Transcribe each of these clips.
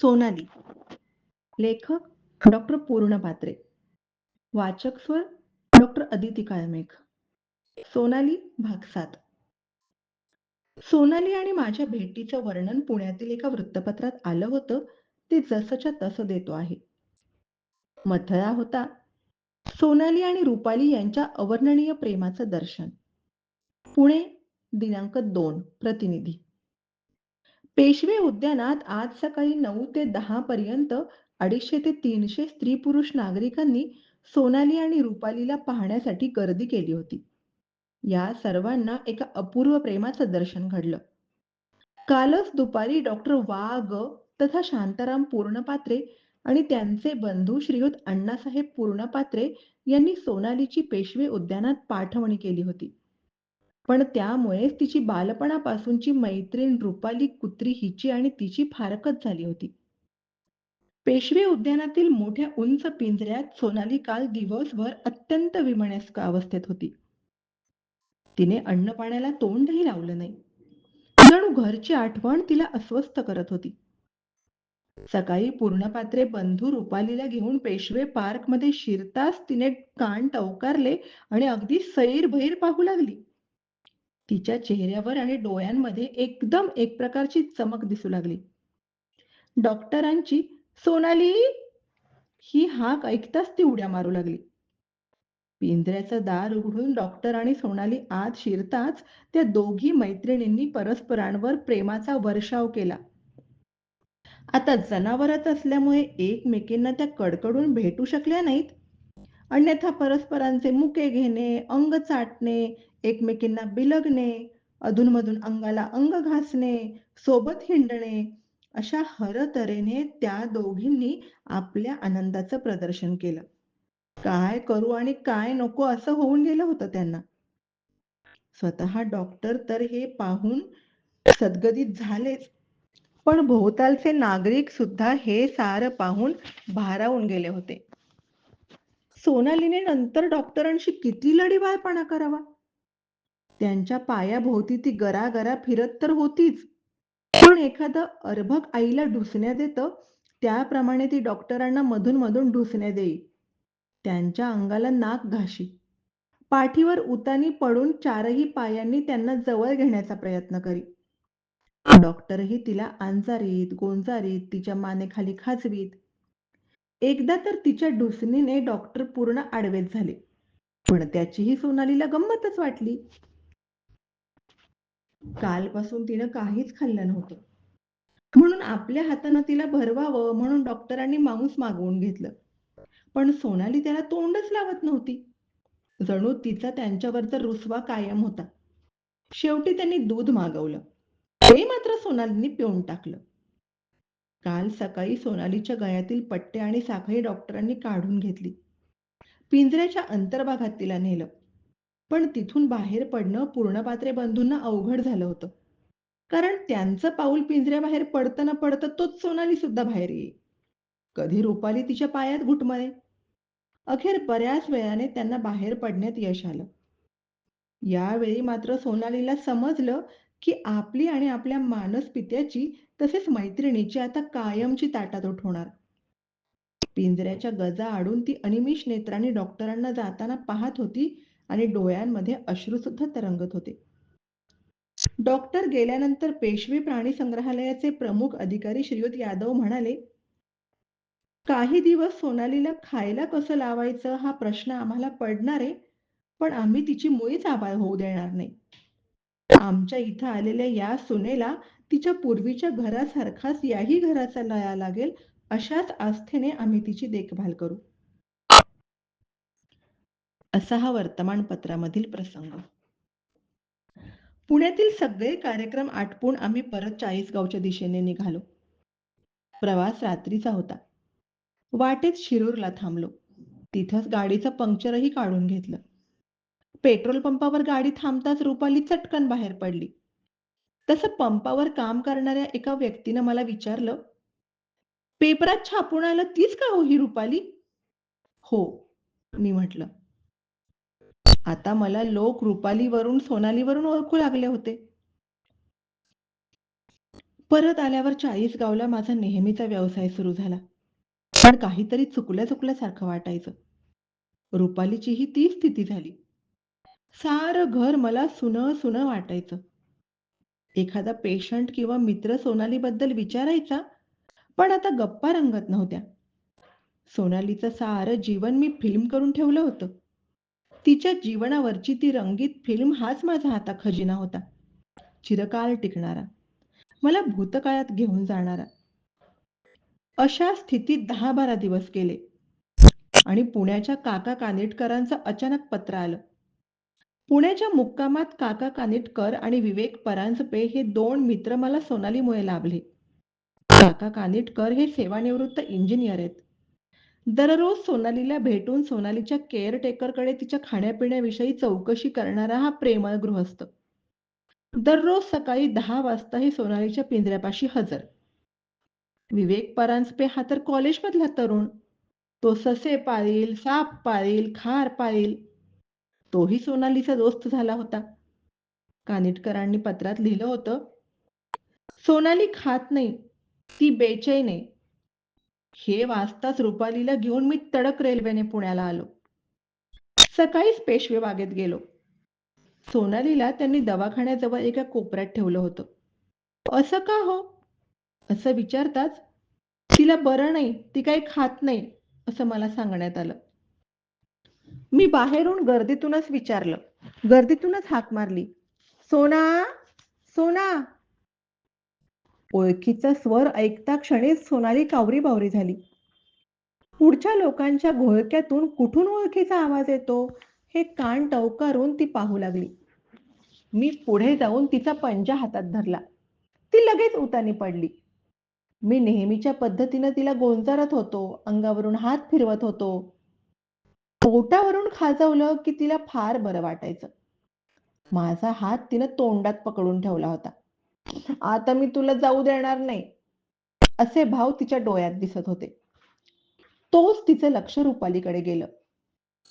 सोनाली. लेखक डॉक्टर पूर्ण पात्रे वाचक स्वर डॉक्टर अदिती काळमेघ. सोनाली भाग सात. सोनाली आणि माझ्या भेटीचं वर्णन पुण्यातील एका वृत्तपत्रात आलं होतं ते जसंच्या तसं देतो आहे. मथळा होता. सोनाली आणि रुपाली यांच्या अवर्णनीय प्रेमाचं दर्शन. पुणे दिनांक दोन प्रतिनिधी. पेशवे उद्यानात आज सकाळी नऊ ते दहा पर्यंत अडीचशे ते तीनशे स्त्री पुरुष नागरिकांनी सोनाली आणि रुपालीला पाहण्यासाठी गर्दी केली होती. या सर्वांना एका अपूर्व प्रेमाचं दर्शन घडलं. कालच दुपारी डॉक्टर वाघ तथा शांताराम पूर्णपात्रे आणि त्यांचे बंधू श्रीयुत अण्णासाहेब पूर्णपात्रे यांनी सोनालीची पेशवे उद्यानात पाठवणी केली होती. पण त्यामुळेच तिची बालपणापासूनची मैत्रीण रुपाली कुत्री हिची आणि तिची फारकत झाली होती. पेशवे उद्यानातील मोठ्या उंच पिंजऱ्यात सोनाली काल दिवसभर अत्यंत विमनस्क अवस्थेत होती. तिने अन्न पाण्याला तोंडही लावलं नाही. जणू घरची आठवण तिला अस्वस्थ करत होती. सकाळी पूर्णपात्रे बंधू रुपालीला घेऊन पेशवे पार्कमध्ये शिरताच तिने कान टवकारले आणि अगदी सैर भैर पाहू लागली. तिच्या चेहऱ्यावर आणि डोळ्यांमध्ये एकदम एक प्रकारची चमक दिसू लागली. डॉक्टरांची सोनाली! ही हाक ऐकताच ती उड्या मारू लागली. पिंजऱ्याचं दार उघडून डॉक्टर आणि सोनाली आत शिरताच त्या दोघी मैत्रिणींनी परस्परांवर प्रेमाचा वर्षाव केला. आता जनावरच असल्यामुळे एकमेकींना त्या कडकडून भेटू शकल्या नाहीत. अन्यथा परस्परांचे मुके घेणे अंग चाटणे एकमेकींना बिलगणे अधूनमधून अंगाला अंग घासणे सोबत हिंडणे अशा हर तऱ्हेने त्या दोघींनी आपल्या आनंदाचं प्रदर्शन केलं. काय करू आणि काय नको असं होऊन गेलं होतं त्यांना. स्वतः डॉक्टर तर हे पाहून सद्गदित झालेच. पण भोवतालचे नागरिक सुद्धा हे सार पाहून भारावून गेले होते. सोनालीने नंतर डॉक्टरांशी किती लढीवाळपणा करावा? त्यांच्या पायाभोवती ती गरागरा फिरत तर होतीच. पण एखादं अर्भक आईला ढुसण्या येतं त्याप्रमाणे ती डॉक्टरांना मधून मधून ढुसण्या देई. त्यांच्या अंगाला नाक घाशी. पाठीवर उतानी पडून चारही पायांनी त्यांना जवळ घेण्याचा प्रयत्न करी. डॉक्टरही तिला अंजारीत गोंजारीत तिच्या मानेखाली खाजवीत. एकदा तर तिच्या ढुसणीने डॉक्टर पूर्ण आडवेत झाले. पण त्याचीही सोनालीला गंमतच वाटली. कालपासून तिनं काहीच खाल्लं नव्हतं. म्हणून आपल्या हातानं तिला भरवावं म्हणून डॉक्टरांनी मांस मागवून घेतलं. पण सोनाली त्याला तोंडच लावत नव्हती. जणू तिचा त्यांच्यावरचा रुसवा कायम होता. शेवटी त्यांनी दूध मागवलं. ते मात्र सोनालीने पिऊन टाकलं. काल सकाळी सोनालीच्या गळ्यातील पट्टे आणि साखळी डॉक्टरांनी काढून घेतली. पिंजऱ्याच्या अंतर्भागात तिला नेलं. पण तिथून बाहेर पडणं पूर्णपात्रे बंधूंना अवघड झालं होतं. कारण त्यांचं पाऊल पिंजऱ्याबाहेर पडतं ना पडतं तोच सोनाली सुद्धा बाहेर येई कधी रुपाली तिच्या पायात घुटमळे अखेर बऱ्याच वेळाने त्यांना बाहेर पडण्यात यश आलं. यावेळी मात्र सोनालीला समजलं की आपली आणि आपल्या मानसपित्याची तसेच मैत्रिणीची आता कायमची ताटातोट होणार. पिंजऱ्याच्या गजा आडून ती अनिमिष नेत्राने डॉक्टरांना जाताना पाहत होती आणि डोळ्यांमध्ये अश्रू सुद्धा तरंगत होते. डॉक्टर गेल्यानंतर पेशवे प्राणी संग्रहालयाचे प्रमुख अधिकारी श्रीयुत यादव म्हणाले काही दिवस सोनालीला खायला कसं लावायचं हा प्रश्न आम्हाला पडणार आहे पण आम्ही तिची मुळीच आबाळ होऊ देणार नाही. आमच्या इथं आलेल्या या सुनेला तिच्या पूर्वीच्या घरासारखाच याही घराचा लया लागेल अशाच आस्थेने आम्ही तिची देखभाल करू. असा हा वर्तमानपत्रामधील प्रसंग. पुण्यातील सगळे कार्यक्रम आटपून आम्ही परत चाळीसगावच्या दिशेने निघालो. प्रवास रात्रीचा होता. वाटेत शिरूरला थांबलो. तिथंच गाडीचं पंक्चरही काढून घेतलं. पेट्रोल पंपावर गाडी थांबताच रुपाली चटकन बाहेर पडली. तसं पंपावर काम करणाऱ्या एका व्यक्तीनं मला विचारलं पेपरात छापून आलं तीच का हो ही रुपाली? हो मी म्हटलं. आता मला लोक रुपालीवरून सोनालीवरून ओळखू लागले होते परत आल्यावर चाळीस गावला माझा नेहमीचा व्यवसाय सुरू झाला. पण काहीतरी चुकल्या चुकल्यासारखं वाटायचं. रुपालीचीही ती स्थिती झाली. सारं घर मला सुन सुन वाटायचं. एखादा पेशंट किंवा मित्र सोनालीबद्दल विचारायचा, पण आता गप्पा रंगत नव्हत्या. सोनालीचं सारं जीवन मी फिल्म करून ठेवलं होतं. तिच्या जीवनावरची ती रंगीत फिल्म हाच माझा आता खजिना होता. चिरकाल टिकणारा. मला भूतकाळात घेऊन जाणारा. अशा स्थितीत दहा बारा दिवस गेले आणि पुण्याच्या काका कानिटकरांचं अचानक पत्र आलं. पुण्याच्या मुक्कामात काका कानिटकर आणि विवेक परांजपे हे दोन मित्र मला सोनालीमुळे लाभले. काका कानिटकर हे सेवानिवृत्त इंजिनियर आहेत. दररोज सोनालीला भेटून सोनालीच्या केअरटेकरकडे तिच्या खाण्यापिण्याविषयी चौकशी करणारा हा प्रेमळ गृहस्थ. दररोज सकाळी दहा वाजता हे सोनालीच्या पिंजऱ्यापाशी हजर. विवेक परांजपे हा तर कॉलेजमधला तरुण. तो ससे पाळील, साप पाळील, खार पाळील. तोही सोनालीचा दोस्त झाला होता. कानिटकरांनी पत्रात लिहिलं होतं, सोनाली खात नाही, ती बेचैन आहे. हे वाचताच रुपालीला घेऊन मी तडक रेल्वेने पुण्याला आलो. सकाळीच पेशवे बागेत गेलो. सोनालीला त्यांनी दवाखान्याजवळ एका कोपऱ्यात ठेवलं होतं. असं का हो? असं विचारताच तिला बरं नाही, ती काही खात नाही, असं मला सांगण्यात आलं. मी बाहेरून गर्दीतूनच विचारलं. गर्दीतूनच हाक मारली. सोना, सोना. ओळखीचा स्वर ऐकता क्षणीच सोनाली कावरी-बावरी झाली. पुढच्या लोकांच्या घोळक्यातून कुठून ओळखीचा आवाज येतो, हे कान टवकारून ती पाहू लागली. मी पुढे जाऊन तिचा पंजा हातात धरला. ती लगेच उतानी पडली. मी नेहमीच्या पद्धतीनं तिला गोंजारत होतो, अंगावरून हात फिरवत होतो. पोटावरून खाजवलं की तिला फार बरं वाटायचं. माझा हात तिनं तोंडात पकडून ठेवला होता. आता मी तुला जाऊ देणार नाही, असे भाव तिच्या डोळ्यात दिसत होते. तोच तिचं लक्ष रुपालीकडे गेलं.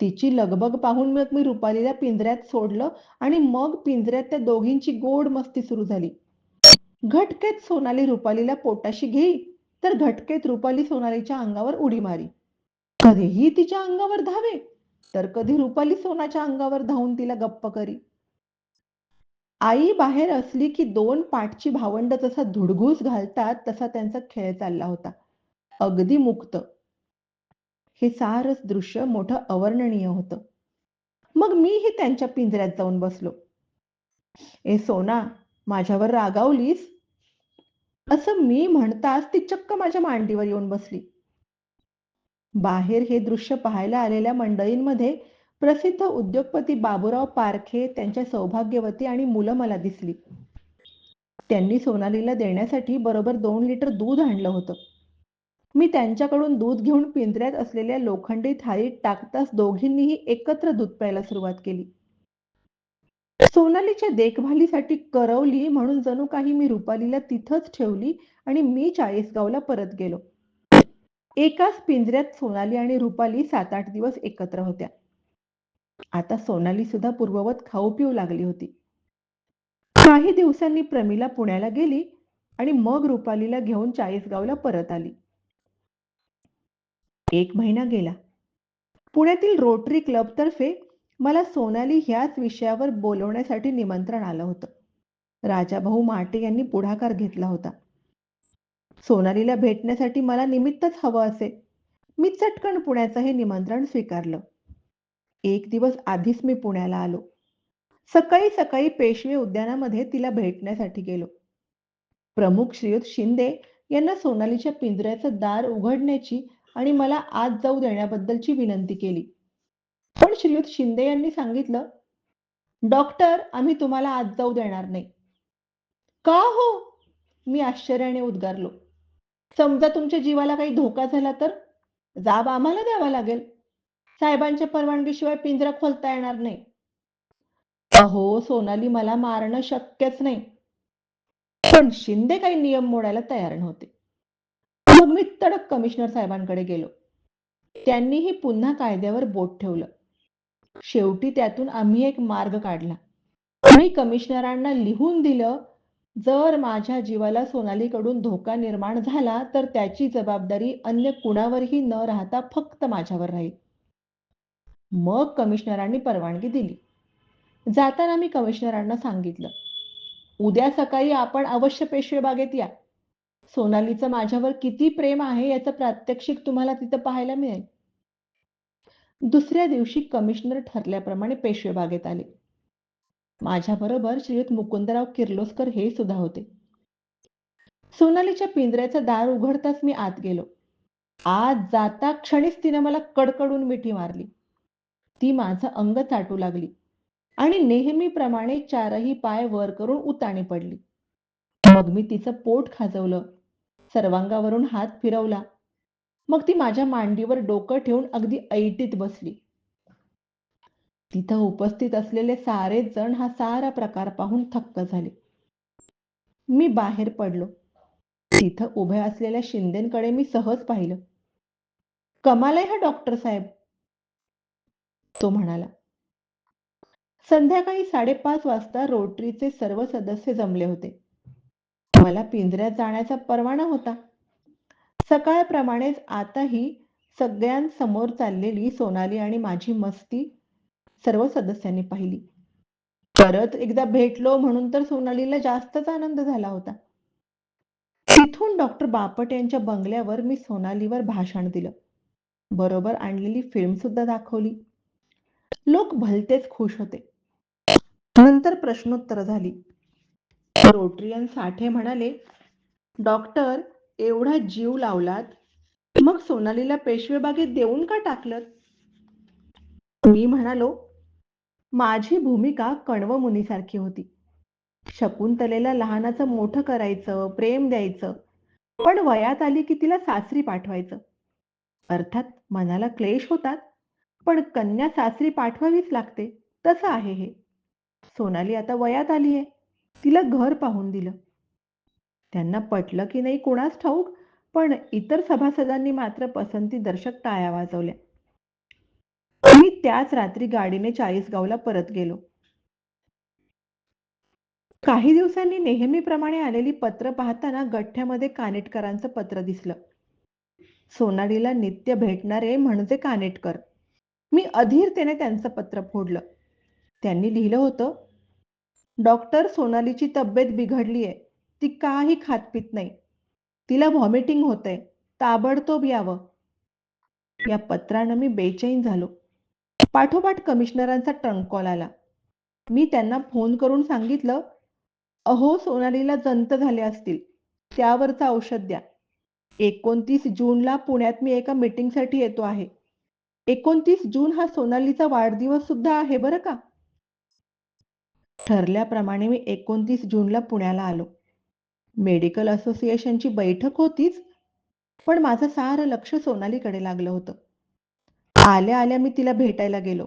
तिची लगबग पाहून मग मी रुपालीला पिंजऱ्यात सोडलं आणि मग पिंजऱ्यात त्या दोघींची गोड मस्ती सुरू झाली. घटकेत सोनाली रुपालीला पोटाशी घेई, तर घटकेत रुपाली सोनालीच्या अंगावर उडी मारी. कधीही तिच्या अंगावर धावे, तर कधी रुपाली सोनाच्या अंगावर धावून तिला गप्प करी. आई बाहेर असली की दोन पाठची भावंड जसा धुडघूस घालतात तसा त्यांचा खेळ चालला होता. अगदी मुक्त. हे सारस दृश्य मोठं अवर्णनीय होतं. मग मीही त्यांच्या पिंजऱ्यात जाऊन बसलो. ए सोना, माझ्यावर रागावलीस? असं मी म्हणताच ती चक्क माझ्या मांडीवर येऊन बसली. बाहेर हे दृश्य पाहायला आलेल्या मंडळींमध्ये प्रसिद्ध उद्योगपती बाबूराव पारखे, त्यांच्या सौभाग्यवती आणि मुलं मला दिसली. त्यांनी सोनालीला देण्यासाठी बरोबर दोन लिटर दूध आणलं होतं. मी त्यांच्याकडून दूध घेऊन पिंजऱ्यात असलेल्या लोखंडी थाळीत टाकताच दोघींनीही एकत्र दूध प्यायला सुरुवात केली. सोनालीच्या देखभालीसाठी करवली म्हणून जणू काही मी रुपालीला तिथंच ठेवली आणि मी चाळीसगावला परत गेलो. एकाच पिंजऱ्यात सोनाली आणि रुपाली सात आठ दिवस एकत्र होत्या. आता सोनाली सुद्धा पूर्ववत खाऊ पिऊ लागली होती. काही दिवसांनी प्रमिला पुण्याला गेली आणि मग रुपालीला घेऊन चाळीसगावला परत आली. एक महिना गेला. पुण्यातील रोटरी क्लबतर्फे मला सोनाली ह्याच विषयावर बोलवण्यासाठी निमंत्रण आलं होतं. राजाभाऊ माटे यांनी पुढाकार घेतला होता. सोनालीला भेटण्यासाठी मला निमित्तच हवं असे. मी चटकन पुण्याचं हे निमंत्रण स्वीकारलं. एक दिवस आधीच मी पुण्याला आलो. सकाळी सकाळी पेशवे उद्यानामध्ये तिला भेटण्यासाठी गेलो. प्रमुख श्रीयुत शिंदे यांना सोनालीच्या पिंजऱ्याचं दार उघडण्याची आणि मला आत जाऊ देण्याबद्दलची विनंती केली. पण श्रीयुत शिंदे यांनी सांगितलं, डॉक्टर आम्ही तुम्हाला आत जाऊ देणार नाही. का हो? मी आश्चर्याने उद्गारलो. समजा तुमच्या जीवाला काही धोका झाला तर? जाब आम्हाला द्यावा लागेल. साहेबांच्या परवानगीशिवाय पिंजरा खोलता येणार नाही. अहो सोनाली मला मारणं शक्यच नाही. पण शिंदे काही नियम मोडायला तयार नव्हते. मग मी तडक कमिशनर साहेबांकडे गेलो. त्यांनीही पुन्हा कायद्यावर बोट ठेवलं. शेवटी त्यातून आम्ही एक मार्ग काढला. मी कमिशनरांना लिहून दिलं जर माझ्या जीवाला सोनालीकडून धोका निर्माण झाला तर त्याची जबाबदारी अन्य कुणावरही न राहता फक्त माझ्यावर राहील मग कमिशनरांनी परवानगी दिली. जाताना मी कमिशनरांना सांगितलं उद्या सकाळी आपण अवश्य पेशवेबागेत या. सोनालीचं माझ्यावर किती प्रेम आहे याचं प्रात्यक्षिक तुम्हाला तिथं पाहायला मिळेल. दुसऱ्या दिवशी कमिशनर ठरल्याप्रमाणे पेशवेबागेत आले. माझ्याबरोबर श्रीयुत मुकुंदराव किर्लोस्कर हे सुद्धा होते. सोनालीच्या पिंजऱ्याचं दार उघडताच मी आत गेलो. आत जाता क्षणीच तिने मला कडकडून मिठी मारली. ती माझं अंग चाटू लागली. आणि नेहमीप्रमाणे चारही पाय वर करून उताणी पडली. मग मी तिचं पोट खाजवलं. सर्वांगावरून हात फिरवला. मग ती माझ्या मांडीवर डोकं ठेवून अगदी ऐटीत बसली. तिथं उपस्थित असलेले सारे जण हा सारा प्रकार पाहून थक्क झाले. मी बाहेर पडलो. तिथं उभ्या असलेल्या शिंदेकडे मी सहज पाहिलं. कमाल आहे हा डॉक्टर साहेब. तो म्हणाला. संध्याकाळी साडेपाच वाजता रोटरीचे सर्व सदस्य जमले होते. मला पिंजऱ्यात जाण्याचा परवाना होता. सकाळप्रमाणेच आताही सगळ्यांसमोर चाललेली सोनाली आणि माझी मस्ती सर्व सदस्यांनी पाहिली. परत एकदा भेटलो म्हणून तर सोनालीला जास्तच आनंद झाला होता. तिथून डॉक्टर बापट यांच्या बंगल्यावर मी सोनालीवर भाषण दिलं. बरोबर आणलेली फिल्म सुद्धा दाखवली. लोक भलतेच खुश होते. नंतर प्रश्नोत्तर झाली. रोटरियन साठे म्हणाले डॉक्टर एवढा जीव लावलात मग सोनालीला पेशवेबागेत देऊन का टाकलं मी म्हणालो माझी भूमिका कण्व मुनीसारखी होती. शकुंतलेला लहानाचं मोठं करायचं प्रेम द्यायचं पण वयात आली की तिला सासरी पाठवायचं. अर्थात मनाला क्लेश होतात. पण कन्या सासरी पाठवावीच लागते. तसं आहे हे. सोनाली आता वयात आली आहे तिला घर पाहून दिलं. त्यांना पटलं की नाही कोणाच ठाऊक पण इतर सभासदांनी मात्र पसंती दर्शक टाळ्या वाजवल्या. मी त्याच रात्री गाडीने चाळीसगावला परत गेलो. काही दिवसांनी नेहमीप्रमाणे आलेली पत्र पाहताना गठ्ठ्यामध्ये कानेटकरांचं पत्र दिसलं. सोनालीला नित्य भेटणारे म्हणजे कानेटकर. मी अधीरतेने त्यांचं पत्र फोडलं. त्यांनी लिहिलं होतं डॉक्टर सोनालीची तब्येत बिघडली आहे ती काही खात पित नाही. तिला व्हॉमिटिंग होतंय ताबडतोब यावं. या पत्रानं मी बेचैन झालो. पाठोपाठ कमिशनरांचा ट्रंक कॉल आला. मी त्यांना फोन करून सांगितलं अहो सोनालीला जंत झाले असतील त्यावरचं औषध द्या. एकोणतीस जूनला पुण्यात मी एका मीटिंगसाठी येतो आहे. एकोणतीस जून हा सोनालीचा वाढदिवस सुद्धा आहे बरं का? ठरल्याप्रमाणे मी एकोणतीस जूनला पुण्याला आलो. मेडिकल असोसिएशनची बैठक होतीच पण माझं सारं लक्ष सोनालीकडे लागलं होतं. आल्या आल्या मी तिला भेटायला गेलो.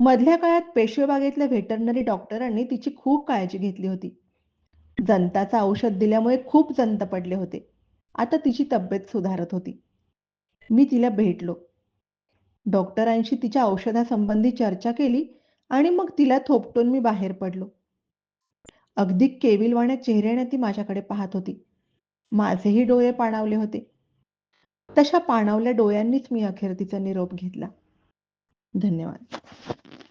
मधल्या काळात पेशवेबागेतल्या व्हेटरनरी डॉक्टरांनी तिची खूप काळजी घेतली होती. जंताचं औषध दिल्यामुळे खूप जंत पडले होते. आता तिची तब्येत सुधारत होती. मी तिला भेटलो. डॉक्टरांशी तिच्या औषधासंबंधी चर्चा केली आणि मग तिला थोपटून मी बाहेर पडलो. अगदी केविलवाण्या चेहऱ्याने ती माझ्याकडे पाहत होती. माझेही डोळे पाणावले होते. तशा पाणावल्या डोळ्यांनीच मी अखेर तिचा निरोप घेतला. धन्यवाद.